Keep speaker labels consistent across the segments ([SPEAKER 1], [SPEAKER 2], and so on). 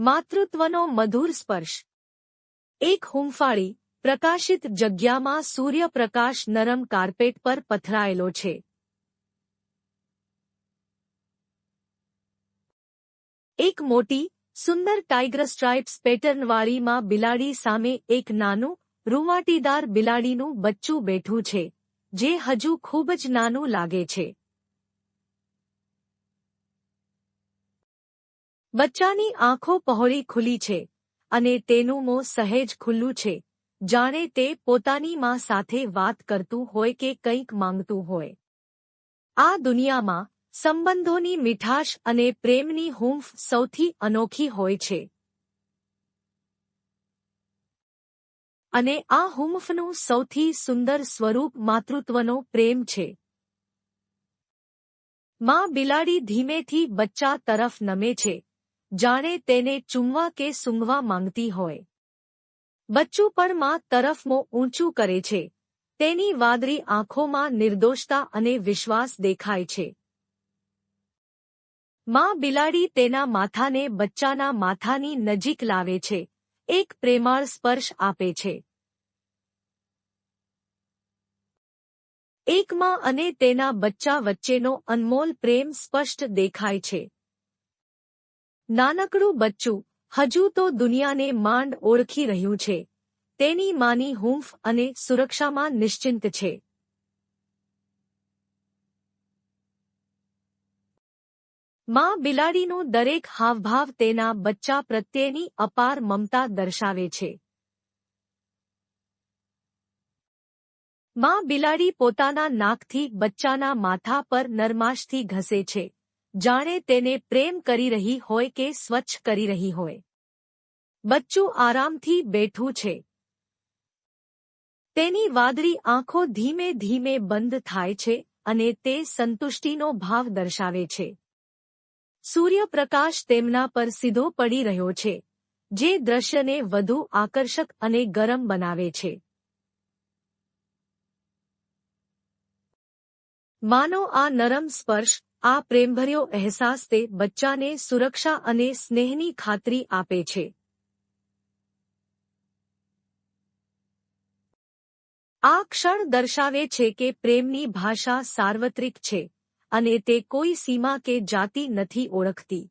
[SPEAKER 1] માતૃત્વનો મધુર સ્પર્શ. એક હુંફાળી, પ્રકાશિત જગ્યામાં સૂર્યપ્રકાશ નરમ કાર્પેટ પર પથરાયેલો છે. એક મોટી, સુંદર ટાઇગર સ્ટ્રાઇપ્સ પેટર્નવાળીમાં બિલાડી સામે એક નાનું, રૂવાટીદાર બિલાડીનું બચ્ચું બેઠું છે, જે હજુ ખૂબ જ નાનું લાગે છે. બચ્ચાની આંખો પહોળી ખુલી છે અને તેનું મોં સહેજ ખુલ્લું છે. જાણે તે પોતાની માં સાથે વાત કરતું હોય કે કંઈક માંગતું હોય. આ દુનિયામાં સંબંધોની મીઠાશ અને પ્રેમની હૂંફ સૌથી અનોખી હોય છે. અને આ હુંફનું સૌથી સુંદર સ્વરૂપ માતૃત્વનો પ્રેમ છે. માં બિલાડી ધીમેથી બચ્ચા તરફ નમે છે. જાણે તેને ચૂમવા કે સૂંઘવા માંગતી હોય. બચ્ચું પણ માં તરફ મો ઊંચું કરે છે. તેની વાદળી આંખોમાં નિર્દોષતા અને વિશ્વાસ દેખાય છે. માં બિલાડી તેના માથાને બચ્ચાના માથાની નજીક લાવે છે. એક પ્રેમાળ સ્પર્શ આપે છે. એક માં અને તેના બચ્ચા વચ્ચેનો અનમોલ પ્રેમ સ્પષ્ટ દેખાય છે. નાનકડું બચ્ચું હજુ તો દુનિયાને માંડ ઓળખી રહ્યું છે. તેની માની હૂંફ અને સુરક્ષામાં નિશ્ચિંત છે. માં બિલાડીનો દરેક હાવભાવ તેના બચ્ચા પ્રત્યેની અપાર મમતા દર્શાવે છે. માં બિલાડી પોતાના નાકથી બચ્ચાના માથા પર નરમાશથી ઘસે છે. જાણે તેને પ્રેમ કરી રહી હોય કે સ્વચ્છ કરી રહી હોય. બચ્ચું આરામથી બેઠું છે. તેની વાદળી આંખો ધીમે ધીમે બંધ થાય છે અને તે સંતુષ્ટિનો ભાવ દર્શાવે છે. સૂર્યપ્રકાશ તેમના પર સીધો પડી રહ્યો છે, જે દ્રશ્યને વધુ આકર્ષક અને ગરમ બનાવે છે. માનો આ નરમ સ્પર્શ આ પ્રેમભર્યો અહેસાસ તે બચ્ચાને સુરક્ષા અને સ્નેહની ખાતરી આપે છે. આ ક્ષણ દર્શાવે છે કે પ્રેમની ભાષા સાર્વત્રિક છે અને તે કોઈ સીમા કે જાતિ નથી ઓળખતી.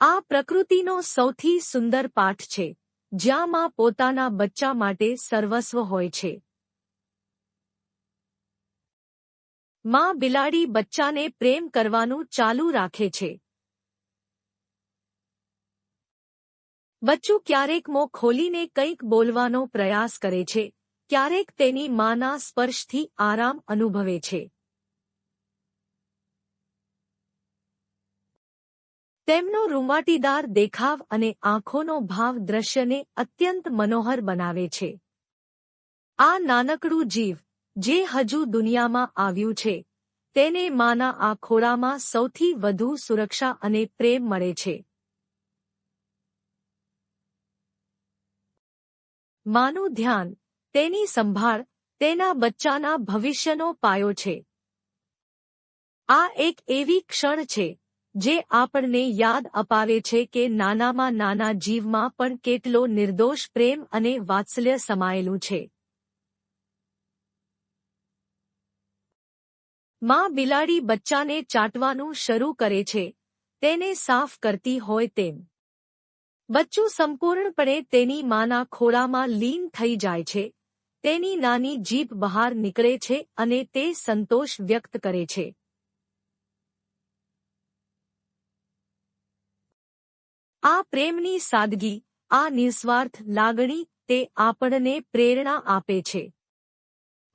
[SPEAKER 1] આ પ્રકૃતિનો સૌથી સુંદર પાઠ છે જ્યાં માં પોતાના બચ્ચા માટે સર્વસ્વ હોય છે. માં બિલાડી બચ્ચાને પ્રેમ કરવાનું ચાલુ રાખે છે. બચ્ચું ક્યારેક મો ખોલીને કંઈક બોલવાનો પ્રયાસ કરે છે. ક્યારેક તેની માના સ્પર્શથી આરામ અનુભવે છે. તેમનો રૂંવાટીદાર દેખાવ અને આંખોનો ભાવ દ્રશ્યને અત્યંત મનોહર બનાવે છે. આ નાનકડું જીવ જે હજુ દુનિયામાં આવ્યું છે, તેને માના આ ખોળામાં સૌથી વધુ સુરક્ષા અને પ્રેમ મળે છે. માનું ધ્યાન, તેની સંભાળ, તેના બચ્ચાના ભવિષ્યનો પાયો છે. આ એક એવી ક્ષણ છે, જે આપણને યાદ અપાવે છે કે નાનામાં નાના જીવમાં પણ કેટલો નિર્દોષ પ્રેમ અને વાત્સલ્ય સમાયેલું છે. માં બિલાડી બચ્ચાને ચાટવાનું શરૂ કરે છે, તેને સાફ કરતી હોય તેમ. બચ્ચું સંપૂર્ણપણે તેની માના ખોળામાં લીન થઈ જાય છે, તેની નાની જીભ બહાર નીકળે છે અને તે સંતોષ વ્યક્ત કરે છે. આ પ્રેમની સાદગી, આ નિસ્વાર્થ લાગણી તે આપણને પ્રેરણા આપે છે.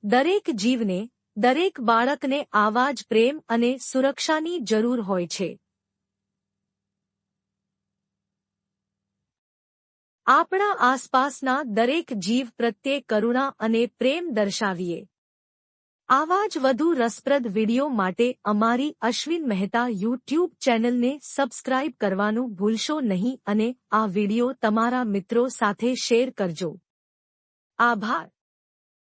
[SPEAKER 1] દરેક જીવને દરેક બાળકને આવા જ પ્રેમ અને સુરક્ષાની જરૂર હોય છે. આપણા આસપાસના દરેક જીવ પ્રત્યે કરુણા અને પ્રેમ દર્શાવીએ. આવા જ વધુ રસપ્રદ વિડિયો માટે અમારી અશ્વિન મહેતા યુટ્યુબ ચેનલને સબસ્ક્રાઇબ કરવાનું ભૂલશો નહીં અને આ વિડિયો તમારા મિત્રો સાથે શેર કરજો. આભાર.